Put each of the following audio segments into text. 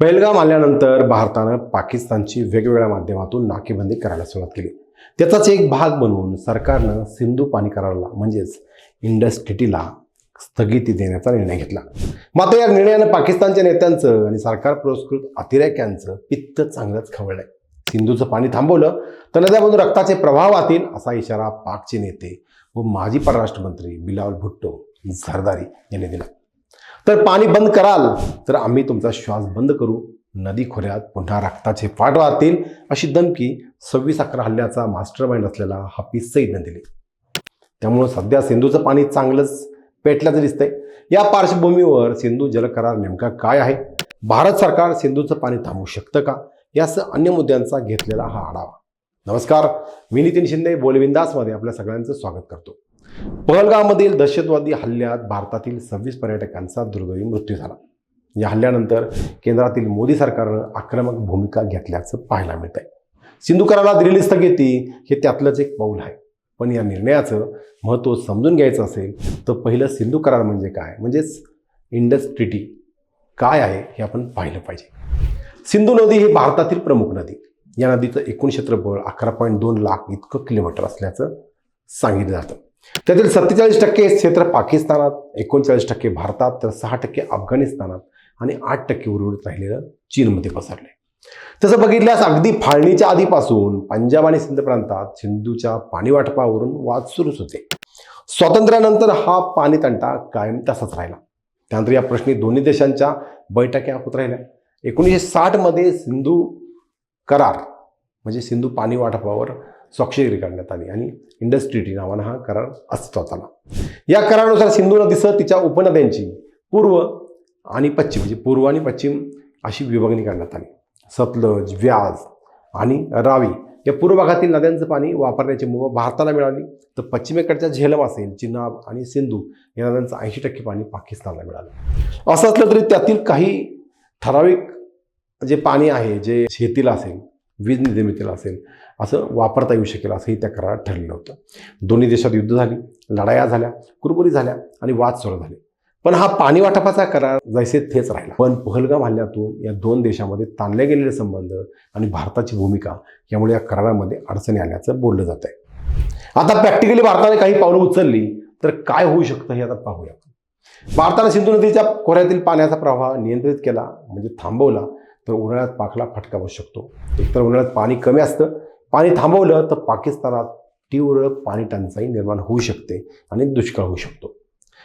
पहलगाम आल्यानंतर भारतानं पाकिस्तानची वेगवेगळ्या माध्यमातून नाकेबंदी करायला सुरुवात केली. त्याचाच एक भाग बनवून सरकारनं सिंधू पाणी कराराला म्हणजेच इंडस्ट्रिटीला स्थगिती देण्याचा निर्णय घेतला. मात्र या निर्णयानं पाकिस्तानच्या नेत्यांचं आणि सरकार पुरस्कृत अतिरेक्यांचं पित्त चांगलंच खवळलंय. सिंधूचं पाणी थांबवलं तर नद्यामधून रक्ताचे प्रभाव वाहतील असा इशारा पाकचे नेते व माजी परराष्ट्र मंत्री बिलावल भुट्टो झरदारी यांनी दिला. तर पाणी बंद कराल. तर आम्ही तुमचा श्वास बंद करू. नदी खोऱ्यात पुन्हा रक्ताचे पाठ वाहतील. अशी धमकी सव्वीस अकरा हल्ल्याचा मास्टर माइंड असलेला हाफिज सईदनं दिली. त्यामुळं सध्या सिंधूचं पाणी चांगलंच पेटल्याचं दिसतंय. या पार्श्वभूमीवर सिंधू जलकरार नेमका काय आहे? भारत सरकार सिंधूचं पाणी थांबवू शकतं का? यासह अन्य मुद्द्यांचा घेतलेला हा आढावा. नमस्कार. मी नितीन शिंदे बोलविंदासमध्ये आपल्या सगळ्यांचं स्वागत करतो. पहलगावमधील दहशतवादी हल्ल्यात भारतातील सव्वीस पर्यटकांचा दुर्दैवी मृत्यू झाला. या हल्ल्यानंतर केंद्रातील मोदी सरकारनं आक्रमक भूमिका घेतल्याचं पाहायला मिळत आहे सिंधू कराला दिलेली स्थगिती हे त्यातलंच एक पाऊल आहे. पण या निर्णयाचं महत्त्व समजून घ्यायचं असेल तर पहिलं सिंधू करार म्हणजे काय? म्हणजेच इंडस ट्रिटी काय आहे हे आपण पाहिलं पाहिजे. सिंधू नदी ही भारतातील प्रमुख नदी. या नदीचं एकूण क्षेत्रफळ अकरा पॉईंट दोन लाख इतकं किलोमीटर असल्याचं सांगितलं जातं. त्यातील सत्तेचाळीस टक्के क्षेत्र पाकिस्तानात एकोणचाळीस टक्के भारतात तर सहा टक्के अफगाणिस्तानात आणि आठ टक्के उर्वरित राहिलेलं चीनमध्ये पसरले. तसं बघितल्यास अगदी फाळणीच्या आधीपासून पंजाब आणि सिंध प्रांतात सिंधूच्या पाणी वाटपावरून वाद सुरूच होते. स्वातंत्र्यानंतर हा पाणी तंटा कायम तसाच राहिला. त्यानंतर या प्रश्नी दोन्ही देशांच्या बैठक्या होत राहिल्या. एकोणीसशे साठमध्ये सिंधू करार म्हणजे सिंधू पाणी वाटपावर स्वाक्षरी करण्यात आली. आणि इंडस्ट्री टी नावानं हा करार अस्तित्वात आला या करारानुसार सिंधू नदीसह तिच्या उपनद्यांची पूर्व आणि पश्चिम म्हणजे पूर्व आणि पश्चिम अशी विभागणी करण्यात आली. सतलज व्याज आणि रावी या पूर्व भागातील नद्यांचं पाणी वापरण्याची मुभा भारताला मिळाली. तर पश्चिमेकडच्या झेलम असेल चिनाब आणि सिंधू या नद्यांचं ऐंशी टक्के पाणी पाकिस्तानला मिळालं. असं असलं तरी त्यातील काही ठराविक जे पाणी आहे जे शेतीला असेल वीज निर्मितीला असेल असं वापरता येऊ शकेल असंही त्या करारात ठरलेलं होतं. दोन्ही देशात युद्ध झाली लढाया झाल्या कुरबुरी झाल्या आणि वाद सुरू झाले. पण हा पाणी वाटपाचा करार जैसे थेच राहिला. पण पहलगाम हल्ल्यातून या दोन देशामध्ये ताणले गेलेले संबंध आणि भारताची भूमिका यामुळे या करारामध्ये अडचणी आल्याचं बोललं जात आहे. आता प्रॅक्टिकली भारताने काही पावलं उचलली तर काय होऊ शकतं हे आता पाहूया. भारताने सिंधू नदीच्या खोऱ्यातील पाण्याचा प्रवाह नियंत्रित केला म्हणजे थांबवला तर उन्हाळ्यात पाकला फटका बसू शकतो. एकतर उन्हाळ्यात पाणी कमी असतं पाणी थांबवलं तर पाकिस्तानात तीव्र पाणी टंचाई निर्माण होऊ शकते आणि दुष्काळ होऊ शकतो.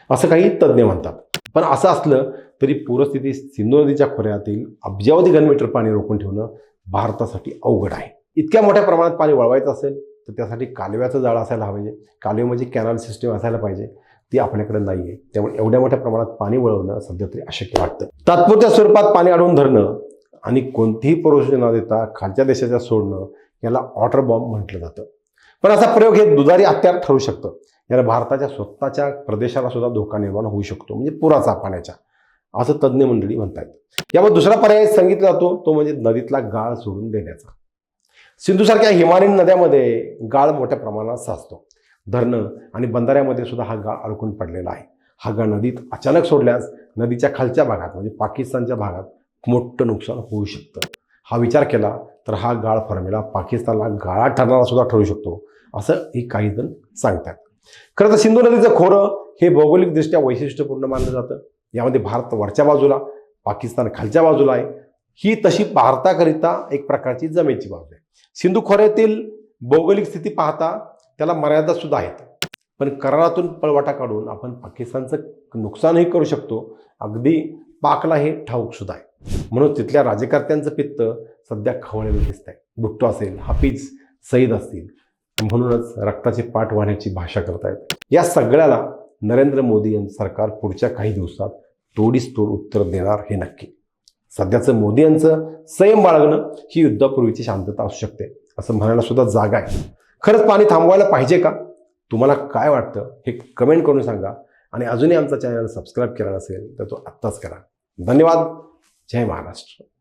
असं काही तज्ज्ञ म्हणतात. पण असं असलं तरी पूरस्थिती सिंधू नदीच्या खोऱ्यातील अब्जावधी घनमीटर पाणी रोखून ठेवणं भारतासाठी अवघड आहे. इतक्या मोठ्या प्रमाणात पाणी वळवायचं असेल तर त्यासाठी कालव्याचं जाळं असायला पाहिजे कालवे म्हणजे कॅनल सिस्टीम असायला पाहिजे. ती आपल्याकडे नाही आहे त्यामुळे एवढ्या मोठ्या प्रमाणात पाणी वळवणं सध्या तरी अशक्य वाटतं. तात्पुरत्या स्वरूपात पाणी अडवून धरणं आणि कोणतीही पुरवठा न देता खालच्या देशाच्या सोडणं याला वॉटर बॉम्ब म्हटलं जातं. पण असा प्रयोग हे दुधारी हत्यार ठरू शकतं. याला भारताच्या स्वतःच्या प्रदेशाला सुद्धा धोका निर्माण होऊ शकतो. म्हणजे पुराचा पाण्याच्या असं तज्ज्ञ मंडळी म्हणतात यावर दुसरा पर्याय सांगितला जातो तो म्हणजे नदीतला गाळ सोडून देण्याचा. सिंधूसारख्या हिमालयीन नद्यामध्ये गाळ मोठ्या प्रमाणात साचतो. धरणं आणि बंधाऱ्यामध्ये सुद्धा हा गाळ अडकून पडलेला आहे. हा गाळ नदीत अचानक सोडल्यास नदीच्या खालच्या भागात म्हणजे पाकिस्तानच्या भागात मोठं नुकसान होऊ शकतं. हा विचार केला तर हा गाळ फॉर्म्युला पाकिस्तानला गाळा ठरणारा सुद्धा ठरू शकतो असं ही काही जण सांगतात. खरं तर सिंधू नदीचं खोरं हे भौगोलिकदृष्ट्या वैशिष्ट्यपूर्ण मानलं जातं. यामध्ये भारत वरच्या बाजूला पाकिस्तान खालच्या बाजूला आहे. ही तशी भारताकरिता एक प्रकारची जमेची बाजू आहे. सिंधू खोऱ्यातील भौगोलिक स्थिती पाहता त्याला मर्यादा सुद्धा आहेत. पण करारातून पळवाटा काढून आपण पाकिस्तानचं नुकसानही करू शकतो. अगदी पाकला हे ठाऊक सुद्धा आहे. म्हणून तिथल्या राजकर्त्यांचं पित्त सध्या खवळलेलं दिसत आहे भुट्टो असेल हाफिज सईद असतील म्हणूनच रक्ताचे पाठ वाहण्याची भाषा करतायत. या सगळ्याला नरेंद्र मोदी यांचं सरकार पुढच्या काही दिवसात तोडीस तोड उत्तर देणार हे नक्की. सध्याचं मोदी यांचं संयम बाळगणं ही युद्धापूर्वीची शांतता असू शकते असं म्हणायला सुद्धा जागा आहे. खरंच पाणी थांबवायला पाहिजे का? तुम्हाला काय वाटतं हे कमेंट करून सांगा. आणि अजूनही आमचा चॅनल सबस्क्राईब केला नसेल तर तो आत्ताच करा. धन्यवाद. જય મહારાષ્ટ્ર.